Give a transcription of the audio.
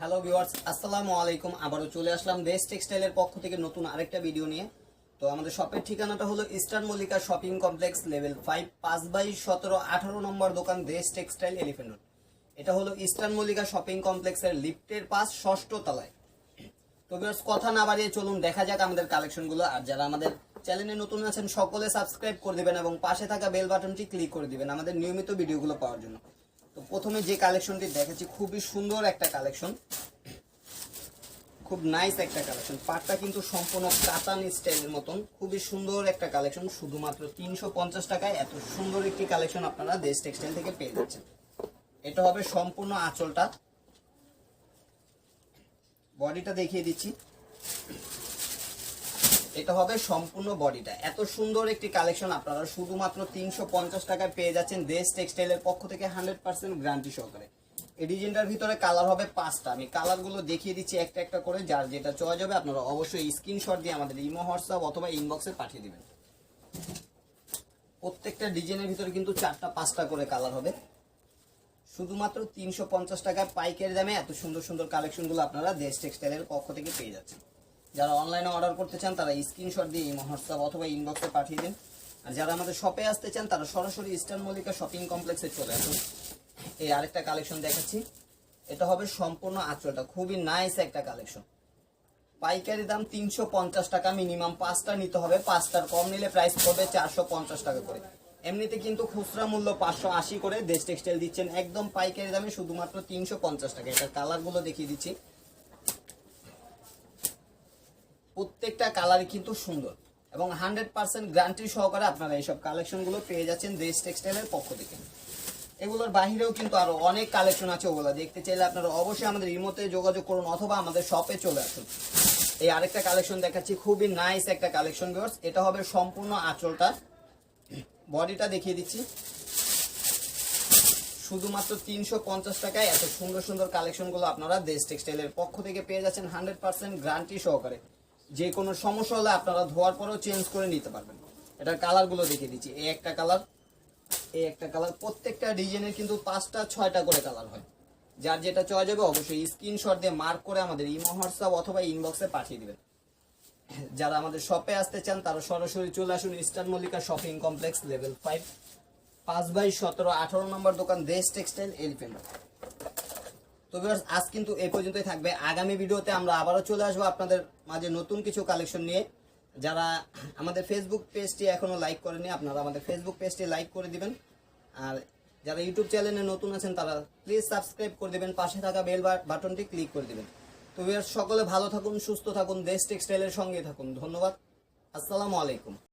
Hello viewers আসসালামু আলাইকুম। আবারও চলে আসলাম দেশ টেক্সটাইলের পক্ষ থেকে নতুন আরেকটা ভিডিও নিয়ে। তো আমাদের শপের ঠিকানাটা হলো eastern Mallika shopping complex level five পাঁচ বাই সতেরো, আঠারো নম্বর দোকান, দেশ টেক্সটাইল এলিফেন্ট রোড এটা হলো ইস্টার্ন মল্লিকা শপিং কমপ্লেক্সের লিফটের পাশ, ষষ্ঠ তলায়। তো ভিউয়ার্স কথা না বাড়িয়ে চলুন, দেখা যাক আমাদের কালেকশনগুলো আর যারা আমাদের চ্যানেলে নতুন আছেন, সকলে সাবস্ক্রাইব করে দিবেন এবং পাশে থাকা বেল বাটনটি ক্লিক করে দিবেন আমাদের নিয়মিত ভিডিওগুলো পাওয়ার জন্য। তো প্রথমে যে কালেকশনটি দেখাচ্ছি খুবই সুন্দর একটা কালেকশন। খুব নাইস একটা কালেকশন। পাটটা কিন্তু সম্পূর্ণ কাতান স্টাইলের মতন। খুবই সুন্দর একটা কালেকশন। শুধুমাত্র তিনশো পঞ্চাশ টাকায় এত সুন্দর একটি কালেকশন আপনারা দেশ টেক্সটাইল থেকে পেয়ে যাচ্ছেন। এটা হবে সম্পূর্ণ আঁচলটা। বডিটা দেখিয়ে দিচ্ছি। এটা হবে সম্পূর্ণ বডিটা। এত সুন্দর একটি কালেকশন আপনারা শুধুমাত্র তিনশো পঞ্চাশ টাকায় পেয়ে যাচ্ছেন দেশ টেক্সটাইলের পক্ষ থেকে হান্ড্রেড পার্সেন্ট গ্যারান্টি সহকারে। এই ডিজাইনটার ভিতরে কালার হবে পাঁচটা। আমি কালারগুলো দেখিয়ে দিচ্ছি একটা একটা করে, যার যেটা চয়েস হবে আপনারা অবশ্যই স্ক্রিনশট দিয়ে আমাদের ইমো, হোয়াটসঅ্যাপ অথবা ইনবক্সে পাঠিয়ে দিবেন। প্রত্যেকটা ডিজাইনের ভিতরে কিন্তু চারটা, পাঁচটা করে কালার হবে। শুধুমাত্র তিনশো পঞ্চাশ টাকায় পাইকারি দামে এত সুন্দর সুন্দর কালেকশনগুলো আপনারা দেশ টেক্সটাইলের পক্ষ থেকে পেয়ে যাচ্ছেন। যারা অনলাইনে অর্ডার করতে চান, তারা স্ক্রিনশট দিয়ে ইমো হোয়াটসঅ্যাপ অথবা ইনবক্সে পাঠিয়ে দিন। আর যারা আমাদের শপে আসতে চান, তারা সরাসরি ইস্টার্ন মল্লিকা শপিং কমপ্লেক্সে চলে আসুন। এই আরেকটা কালেকশন দেখাচ্ছি। এটা হবে সম্পূর্ণ আঁচলটা, খুবই নাইস একটা কালেকশন পাইকারি দাম তিনশো পঞ্চাশ টাকা মিনিমাম পাঁচটা নিতে হবে। পাঁচটার কম নিলে প্রাইস পড়বে চারশো পঞ্চাশ টাকা করে। এমনিতে কিন্তু খুচরা মূল্য পাঁচশো আশি করে। দেশ টেক্সটাইল দিচ্ছেন একদম পাইকারি দামে শুধুমাত্র তিনশো পঞ্চাশ টাকা। এটার কালারগুলো দেখিয়ে দিচ্ছি। প্রত্যেকটা কালারই কিন্তু সুন্দর। এবং হান্ড্রেড পার্সেন্ট গ্যারান্টি সহকারে আপনারা এইসব কালেকশনগুলো পেয়ে যাচ্ছেন দেশ টেক্সটাইলের পক্ষ থেকে। এগুলোর বাহিরেও কিন্তু আরও অনেক কালেকশন আছে ওগুলো। দেখতে চাইলে আপনারা অবশ্যই আমাদের ইমোতে যোগাযোগ করুন অথবা আমাদের শপে চলে আসুন। এই আরেকটা কালেকশন দেখাচ্ছি, খুবই নাইস একটা কালেকশন ভিউয়ার্স। এটা হবে সম্পূর্ণ আঁচলটা। বডিটা দেখিয়ে দিচ্ছি। শুধুমাত্র তিনশো পঞ্চাশ টাকায় এত সুন্দর সুন্দর কালেকশনগুলো আপনারা দেশ টেক্সটাইলের পক্ষ থেকে পেয়ে যাচ্ছেন হান্ড্রেড পার্সেন্ট গ্যারান্টি সহকারে। যে কোনো সমস্যা হলে আপনারা ধোয়ার পরেও চেঞ্জ করে নিতে পারবেন। এটার কালারগুলো দেখিয়ে দিচ্ছি। এই একটা কালার এই একটা কালার প্রত্যেকটা ডিজাইনের কিন্তু পাঁচটা, ছয়টা করে কালার হয়। যার যেটা চয়েস যাবে অবশ্যই স্ক্রিনশট দিয়ে মার্ক করে আমাদের ইমো হোয়াটসঅ্যাপ অথবা ইনবক্সে পাঠিয়ে দেবেন। যারা আমাদের শপে আসতে চান, তারা সরাসরি চলে আসুন eastern Mallika shopping complex level five পাঁচ বাই সতেরো, আঠারো নম্বর দোকান দেশ টেক্সটাইল এলিফেন্ট তো viewers, আজ কিন্তু এই পর্যন্তই থাকবে। আগামী ভিডিওতে আমরা আবারও চলে আসব আপনাদের মাঝে নতুন কিছু কালেকশন নিয়ে। যারা আমাদের ফেসবুক পেজটি এখনও লাইক করেনি আপনারা আমাদের ফেসবুক পেজটি লাইক করে দিবেন। আর যারা ইউটিউব চ্যানেলে নতুন আছেন তারা প্লিজ সাবস্ক্রাইব করে দিবেন। পাশে থাকা বেল বাটনটি ক্লিক করে দিবেন। তো viewers, সকলে ভালো থাকুন সুস্থ থাকুন দেশ টেক্সটাইলের সঙ্গে থাকুন। ধন্যবাদ। আসসালামু আলাইকুম।